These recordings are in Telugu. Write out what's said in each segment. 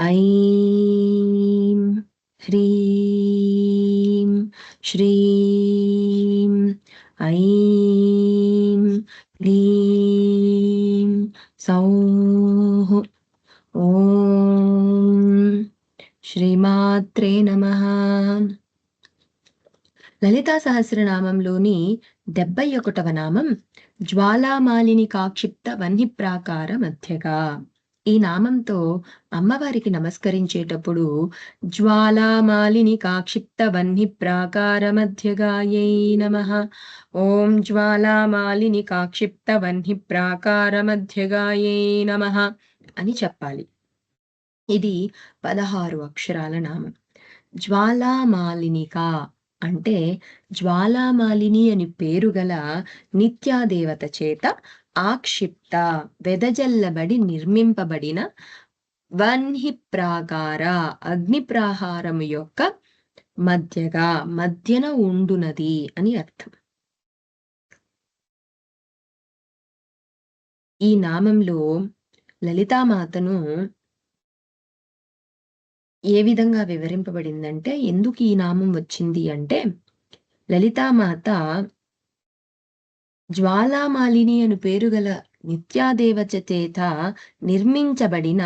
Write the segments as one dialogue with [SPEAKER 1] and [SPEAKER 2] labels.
[SPEAKER 1] ఐం హ్రీం శ్రీం ఐం క్లీం సౌః ఓం శ్రీమాత్రే నమ. లలితా సహస్రనామంలోని డెబ్బై ఒకటవ నామం జ్వాలామాలిని కాక్షిప్త వన్హిప్రాకార మధ్యగా. ఈ నామంతో అమ్మవారికి నమస్కరించేటప్పుడు జ్వాలామాలిని కాక్షిప్త వన్హి ప్రాకార మధ్యగాయై నమ. ఓం జ్వాలామాలిని కాక్షిప్త వన్హి ప్రాకార మధ్యగాయై నమ అని చెప్పాలి. ఇది పదహారు అక్షరాల నామం. జ్వాలామాలినిక అంటే జ్వాలామాలిని అని పేరు గల నిత్యాదేవత చేత ఆక్షిప్త వెదజల్లబడి నిర్మింపబడిన వన్హి ప్రాగార అగ్ని ప్రాహారము యొక్క మధ్యగా మధ్యన ఉండునది అని అర్థం. ఈ నామంలో లలితామాతను ఏ విధంగా వివరింపబడిందంటే ఎందుకు ఈ నామం వచ్చింది అంటే లలితామాత జ్వాలామాలిని అను పేరు గల నిత్యాదేవత చేత నిర్మించబడిన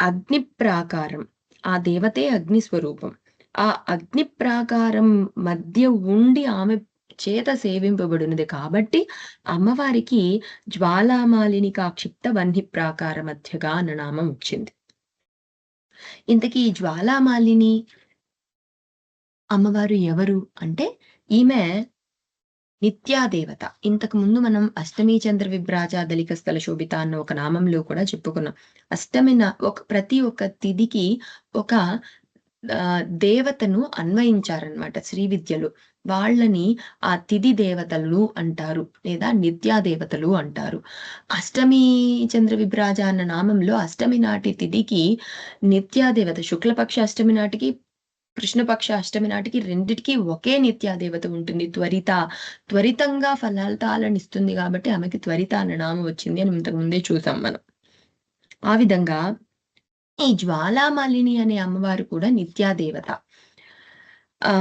[SPEAKER 1] అగ్ని ప్రాకారం ఆ దేవతే అగ్ని స్వరూపం ఆ అగ్ని ప్రాకారం మధ్య ఉండి ఆమె చేత సేవింపబడినది కాబట్టి అమ్మవారికి జ్వాలామాలిని కాక్షిప్త వన్హి ప్రాకార మధ్యగా అన్న నామం వచ్చింది. ఇంతకీ జ్వాలామాలిని అమ్మవారు ఎవరు? అంటే ఈమె నిత్యాదేవత. ఇంతకు ముందు మనం అష్టమి చంద్ర విభ్రాజ దళిక స్థల శోభిత అన్న ఒక నామంలో కూడా చెప్పుకున్నాం. అష్టమిన ఒక ప్రతి ఒక్క తిథికి ఒక దేవతను అన్వయించారనమాట శ్రీ విద్యలు. వాళ్ళని ఆ తిథి దేవతలు అంటారు లేదా నిత్యా దేవతలు అంటారు. అష్టమి చంద్ర విభ్రాజ అన్న నామంలో అష్టమి నాటి తిథికి నిత్యా దేవత శుక్లపక్ష అష్టమి నాటికి కృష్ణపక్ష అష్టమి నాటికి రెండిటికి ఒకే నిత్యాదేవత ఉంటుంది. త్వరిత త్వరితంగా ఫలితాలను ఇస్తుంది కాబట్టి ఆమెకి త్వరిత అన్న నామం వచ్చింది అని ఇంతకు ముందే చూసాం మనం. ఆ విధంగా ఈ జ్వాలామాలిని అనే అమ్మవారు కూడా నిత్యాదేవత. ఆ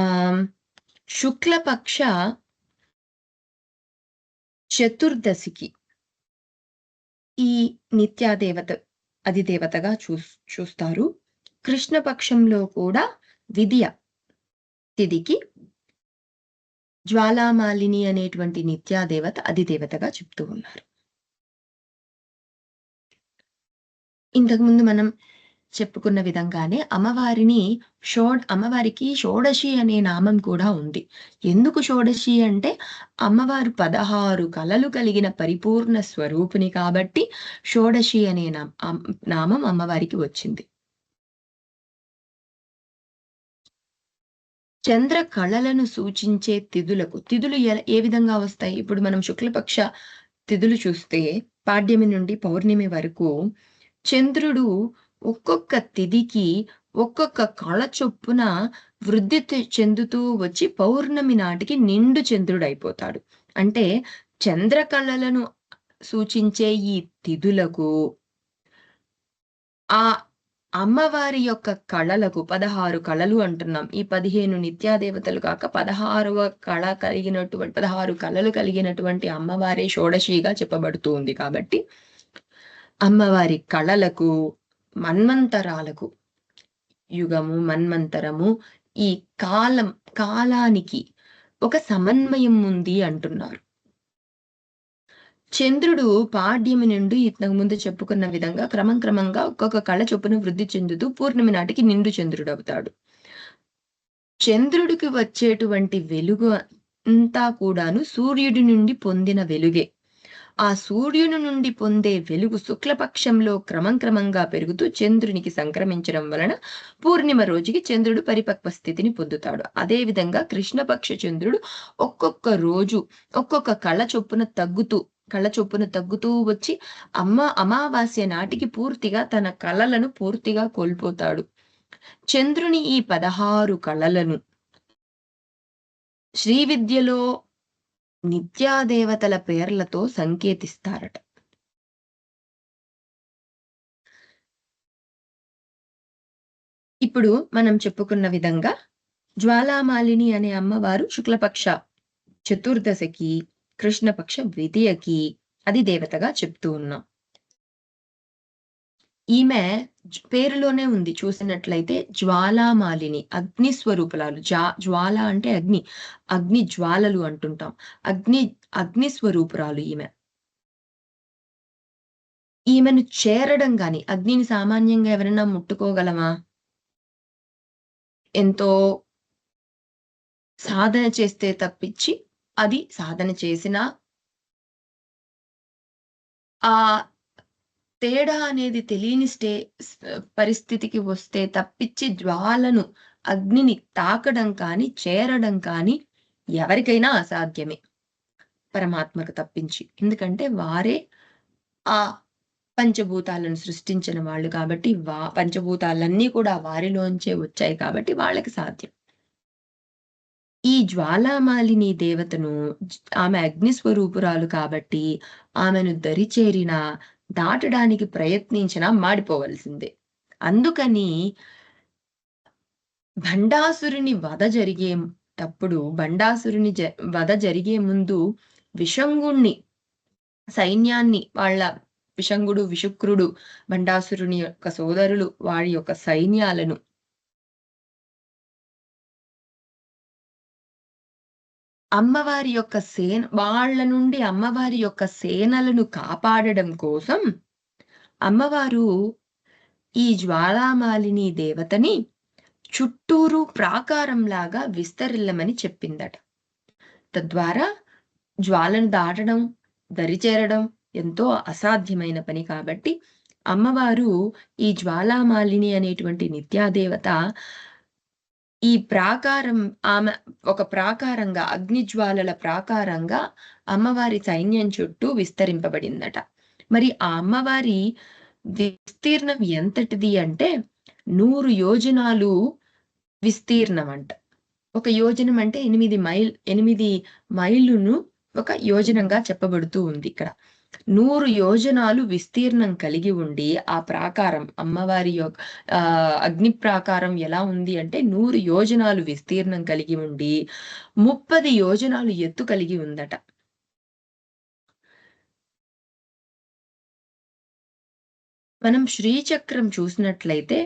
[SPEAKER 1] శుక్లపక్ష చతుర్దశికి ఈ నిత్యాదేవత అధిదేవతగా చూ చూస్తారు. కృష్ణపక్షంలో కూడా విద్య తిదికి జ్వాలామాలిని అనేటువంటి నిత్యాదేవత అధిదేవతగా చెప్తూ ఉన్నారు. ఇంతకుముందు మనం చెప్పుకున్న విధంగానే అమ్మవారిని షో అమ్మవారికి షోడశి అనే నామం కూడా ఉంది. ఎందుకు షోడశి అంటే అమ్మవారు పదహారు కళలు కలిగిన పరిపూర్ణ స్వరూపిణి కాబట్టి షోడశి అనే నామం అమ్మవారికి వచ్చింది. చంద్ర కళలను సూచించే తిథులకు తిథులు ఏ విధంగా వస్తాయి? ఇప్పుడు మనం శుక్లపక్ష తిథులు చూస్తే పాడ్యమి నుండి పౌర్ణమి వరకు చంద్రుడు ఒక్కొక్క తిథికి ఒక్కొక్క కళ చొప్పున వృద్ధి చెందుతూ వచ్చి పౌర్ణమి నాటికి నిండు చంద్రుడు అయిపోతాడు. అంటే చంద్ర కళలను సూచించే ఈ తిథులకు ఆ అమ్మవారి యొక్క కళలకు పదహారు కళలు అంటున్నాం. ఈ పదిహేను నిత్యాదేవతలు కాక పదహారవ కళ కలిగినటువంటి పదహారు కళలు కలిగినటువంటి అమ్మవారే షోడశిగా చెప్పబడుతూ ఉంది కాబట్టి అమ్మవారి కళలకు మన్మంతరాలకు యుగము మన్మంతరము ఈ కాలం కాలానికి ఒక సమన్వయం ఉంది అంటున్నారు. చంద్రుడు పాడ్యమి నుండి ఇంతకు ముందు చెప్పుకున్న విధంగా క్రమం క్రమంగా ఒక్కొక్క కళ చొప్పున వృద్ధి చెందుతూ పూర్ణిమ నాటికి నిండు చంద్రుడు అవుతాడు. చంద్రుడికి వచ్చేటువంటి వెలుగు అంతా కూడాను సూర్యుడి నుండి పొందిన వెలుగే. ఆ సూర్యుని నుండి పొందే వెలుగు శుక్లపక్షంలో క్రమం క్రమంగా పెరుగుతూ చంద్రునికి సంక్రమించడం వలన పూర్ణిమ రోజుకి చంద్రుడు పరిపక్వ స్థితిని పొందుతాడు. అదేవిధంగా కృష్ణపక్ష చంద్రుడు ఒక్కొక్క రోజు ఒక్కొక్క కళ చొప్పున తగ్గుతూ కళ్ళ చొప్పున తగ్గుతూ వచ్చి అమ్మ అమావాస్య నాటికి పూర్తిగా తన కళలను పూర్తిగా కోల్పోతాడు. చంద్రుని ఈ పదహారు కళలను శ్రీ విద్యలో నిత్యాదేవతల పేర్లతో సంకేతిస్తారట. ఇప్పుడు మనం చెప్పుకున్న విధంగా జ్వాలామాలిని అనే అమ్మవారు శుక్లపక్ష చతుర్దశకి కృష్ణపక్ష ద్వితీయకి అది దేవతగా చెప్తూ ఉన్నాం. ఈమె పేరులోనే ఉంది. చూసినట్లయితే జ్వాలామాలిని అగ్ని స్వరూపులాలు. జా జ్వాల అంటే అగ్ని. అగ్ని జ్వాలలు అంటుంటాం. అగ్ని అగ్ని స్వరూపురాలు ఈమె. ఈమెను చేరడం గాని అగ్నిని సామాన్యంగా ఎవరైనా ముట్టుకోగలమా? ఎంతో సాధన చేస్తే తప్పించి అది సాధన చేసిన ఆ తేడా అనేది తెలియని స్టే పరిస్థితికి వస్తే తప్పించి జ్వాలను అగ్నిని తాకడం కానీ చేరడం కానీ ఎవరికైనా అసాధ్యమే. పరమాత్మకు తప్పించి. ఎందుకంటే వారే ఆ పంచభూతాలను సృష్టించిన వాళ్ళు కాబట్టి వా పంచభూతాలన్నీ కూడా వారిలోంచే వచ్చాయి కాబట్టి వాళ్ళకి సాధ్యం. ఈ జ్వాలామాలిని దేవతను ఆమె అగ్ని స్వరూపురాలు కాబట్టి ఆమెను దరిచేరిన దాటడానికి ప్రయత్నించినా మాడిపోవలసిందే. అందుకని భండాసురుని వధ జరిగే తప్పుడు భండాసురుని జ వధ జరిగే ముందు విషంగుణ్ణి సైన్యాన్ని వాళ్ళ విషంగుడు విషుక్రుడు భండాసురుని యొక్క సోదరులు వారి యొక్క సైన్యాలను అమ్మవారి యొక్క సేన వాళ్ళ నుండి అమ్మవారి యొక్క సేనలను కాపాడడం కోసం అమ్మవారు ఈ జ్వాలామాలిని దేవతని చుట్టూరు ప్రాకారంలాగా విస్తరిల్లమని చెప్పిందట. తద్వారా జ్వాలను దాటడం దరిచేరడం ఎంతో అసాధ్యమైన పని కాబట్టి అమ్మవారు ఈ జ్వాలామాలిని అనేటువంటి నిత్యాదేవత ఈ ప్రాకారం ఆమె ఒక ప్రాకారంగా అగ్నిజ్వాలల ప్రాకారంగా అమ్మవారి సైన్యం చుట్టూ విస్తరింపబడిందట. మరి ఆ అమ్మవారి విస్తీర్ణం ఎంతటిది అంటే నూరు యోజనాలు విస్తీర్ణం అంట. ఒక యోజనం అంటే ఎనిమిది మైల్ ఎనిమిది మైలును ఒక యోజనంగా చెప్పబడుతూ ఉంది ఇక్కడ. నూరు యోజనాలు విస్తీర్ణం కలిగి ఉండి ఆ ప్రాకారం అమ్మవారి యొక్క అగ్ని ప్రాకారం ఎలా ఉంది అంటే నూరు యోజనాలు విస్తీర్ణం కలిగి ఉండి ముప్పది యోజనాలు ఎత్తు కలిగి ఉందట. మనం శ్రీచక్రం చూసినట్లయితే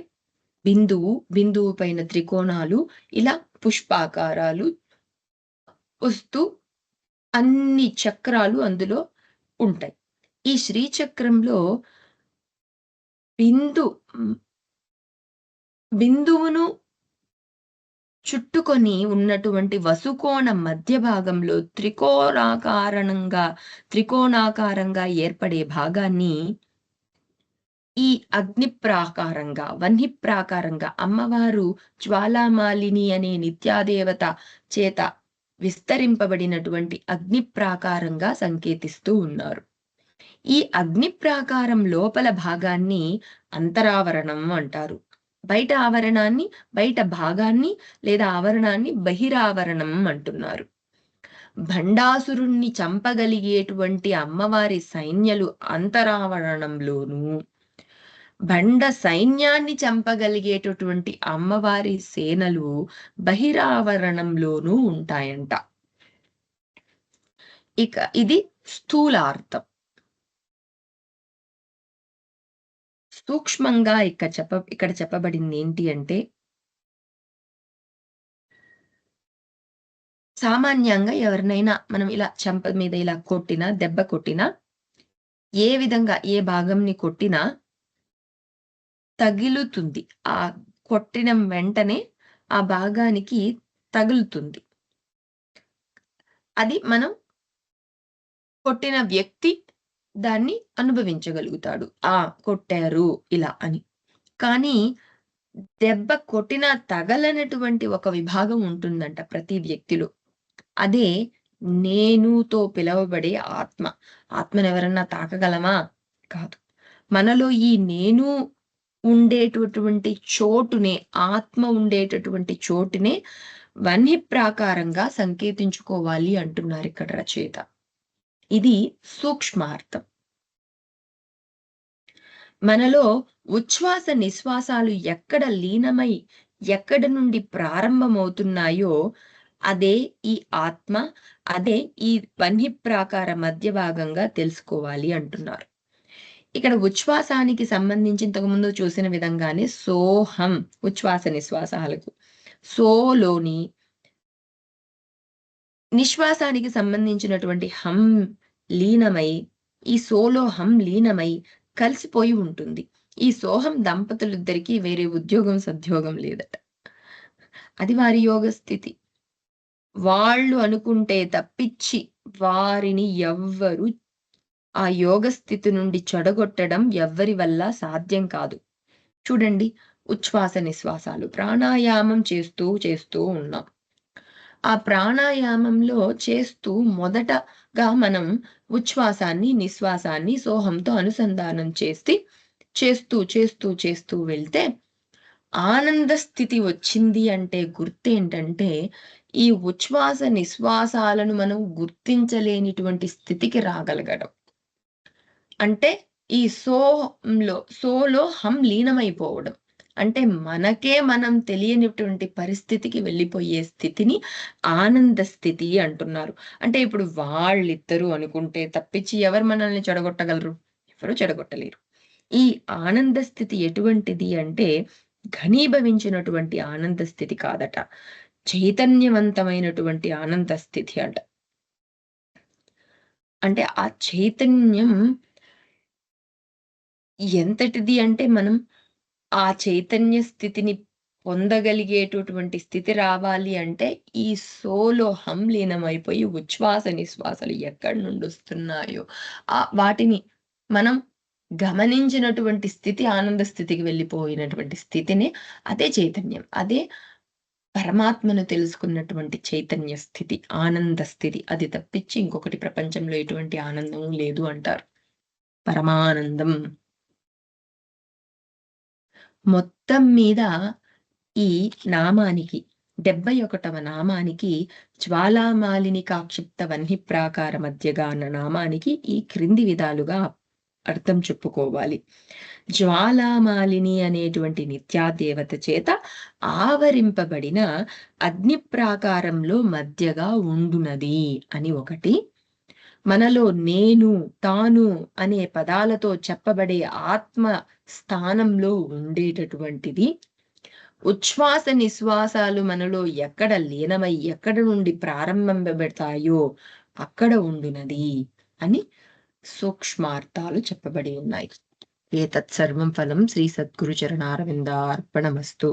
[SPEAKER 1] బిందువు బిందువు పైన త్రికోణాలు ఇలా పుష్పాకారాలు వస్తూ అన్ని చక్రాలు అందులో ఉంటాయి. ఈ శ్రీచక్రంలో బిందు బిందువును చుట్టుకొని ఉన్నటువంటి వసుకోణ మధ్య భాగంలో త్రికోణాకారణంగా త్రికోణాకారంగా ఏర్పడే భాగాన్ని ఈ అగ్ని ప్రాకారంగా వన్హి ప్రాకారంగా అమ్మవారు జ్వాలామాలిని అనే నిత్యాదేవత చేత విస్తరింపబడినటువంటి అగ్ని ప్రాకారంగా సంకేతిస్తూ ఉన్నారు. ఈ అగ్ని ప్రాకారం లోపల భాగాన్ని అంతరావరణం అంటారు. బయట ఆవరణాన్ని బయట భాగాన్ని లేదా ఆవరణాన్ని బహిరావరణం అంటున్నారు. భండాసురుణ్ణి చంపగలిగేటువంటి అమ్మవారి సైన్యలు అంతరావరణంలోనూ బండ సైన్యాన్ని చంపగలిగేటటువంటి అమ్మవారి సేనలు బహిరావరణంలోనూ ఉంటాయంట. ఇక ఇది స్థూలార్థం. సూక్ష్మంగా ఇక్కడ చెప్ప ఇక్కడ చెప్పబడింది ఏంటి అంటే సామాన్యంగా ఎవరినైనా మనం ఇలా చెంప మీద ఇలా కొట్టినా దెబ్బ కొట్టినా ఏ విధంగా ఏ భాగంని కొట్టినా తగిలుతుంది. ఆ కొట్టిన వెంటనే ఆ భాగానికి తగులుతుంది. అది మనం కొట్టిన వ్యక్తి దాన్ని అనుభవించగలుగుతాడు. ఆ కొట్టారు ఇలా అని. కానీ దెబ్బ కొట్టిన తగలనటువంటి ఒక విభాగం ఉంటుందంట ప్రతి వ్యక్తిలో. అదే నేనుతో పిలవబడే ఆత్మ. ఆత్మను ఎవరన్నా తాకగలమా? కాదు. మనలో ఈ నేను ఉండేటటువంటి చోటునే ఆత్మ ఉండేటటువంటి చోటునే వన్య ప్రాకారంగా సంకేతించుకోవాలి అంటున్నారు ఇక్కడ రచయిత. ఇది సూక్ష్మార్థం. మనలో ఉచ్ఛ్వాస నిశ్వాసాలు ఎక్కడ లీనమై ఎక్కడ నుండి ప్రారంభమవుతున్నాయో అదే ఈ ఆత్మ అదే ఈ ప్రాకార మధ్య భాగంగా తెలుసుకోవాలి అంటున్నారు. ఇక్కడ ఉచ్ఛ్వాసానికి సంబంధించి ఇంతకుముందు చూసిన విధంగానే సోహం ఉచ్ఛ్వాస నిశ్వాసాలకు. సోలోని నిశ్వాసానికి సంబంధించినటువంటి హం లీనమై ఈ సోలో హం లీనమై కలిసిపోయి ఉంటుంది. ఈ సోహం దంపతులిద్దరికీ వేరే ఉద్యోగం సద్యోగం లేదట. అది వారి యోగ స్థితి. వాళ్ళు అనుకుంటే తప్పించి వారిని ఎవ్వరు ఆ యోగ స్థితి నుండి చెడగొట్టడం ఎవ్వరి వల్ల సాధ్యం కాదు. చూడండి ఉచ్ఛ్వాస నిశ్వాసాలు. ప్రాణాయామం చేస్తూ చేస్తూ ఉన్నాం. ఆ ప్రాణాయామంలో చేస్తూ మొదటగా మనం ఉచ్ఛ్వాసాన్ని నిశ్వాసాన్ని సోహంతో అనుసంధానం చేసి చేస్తూ చేస్తూ చేస్తూ వెళ్తే ఆనంద స్థితి వచ్చింది అంటే గుర్తేంటంటే ఈ ఉచ్ఛ్వాస నిశ్వాసాలను మనం గుర్తించలేనిటువంటి స్థితికి రాగలగడం. అంటే ఈ సోలో సోలో హం లీనమైపోవడం. అంటే మనకే మనం తెలియనిటువంటి పరిస్థితికి వెళ్ళిపోయే స్థితిని ఆనంద స్థితి అంటున్నారు. అంటే ఇప్పుడు వాళ్ళిద్దరూ అనుకుంటే తప్పించి ఎవరు మనల్ని చెడగొట్టగలరు? ఎవరు చెడగొట్టలేరు. ఈ ఆనంద స్థితి ఎటువంటిది అంటే ఘనీభవించినటువంటి ఆనంద స్థితి కాదట. చైతన్యవంతమైనటువంటి ఆనంద స్థితి అంట. అంటే ఆ చైతన్యం ఎంతటిది అంటే మనం ఆ చైతన్య స్థితిని పొందగలిగేటటువంటి స్థితి రావాలి అంటే ఈ సోలో హంలీనమైపోయి ఉచ్ఛ్వాస నిశ్వాసలు ఎక్కడి నుండి వస్తున్నాయో ఆ వాటిని మనం గమనించినటువంటి స్థితి ఆనంద స్థితికి వెళ్ళిపోయినటువంటి స్థితిని అదే చైతన్యం అదే పరమాత్మను తెలుసుకున్నటువంటి చైతన్య స్థితి ఆనంద స్థితి. అది తప్పించి ఇంకొకటి ప్రపంచంలో ఎటువంటి ఆనందం లేదు అంటారు. పరమానందం. మొత్తం మీద ఈ నామానికి డెబ్బై ఒకటవ నామానికి జ్వాలామాలిని కాక్షిప్త వన్హి ప్రాకార మధ్యగా అన్న నామానికి ఈ క్రింది విధాలుగా అర్థం చెప్పుకోవాలి. జ్వాలామాలిని అనేటువంటి నిత్యాదేవత చేత ఆవరింపబడిన అగ్ని ప్రాకారంలో మధ్యగా ఉండునది అని ఒకటి. మనలో నేను తాను అనే పదాలతో చెప్పబడే ఆత్మ స్థానంలో ఉండేటటువంటిది. ఉచ్ఛ్వాస నిశ్వాసాలు మనలో ఎక్కడ లీనమై ఎక్కడ నుండి ప్రారంభింపబెడతాయో అక్కడ ఉండునది అని సూక్ష్మార్థాలు చెప్పబడి ఉన్నాయి. ఏ తత్సర్వం ఫలం శ్రీ సద్గురు చరణారవిందార్పణమస్తు.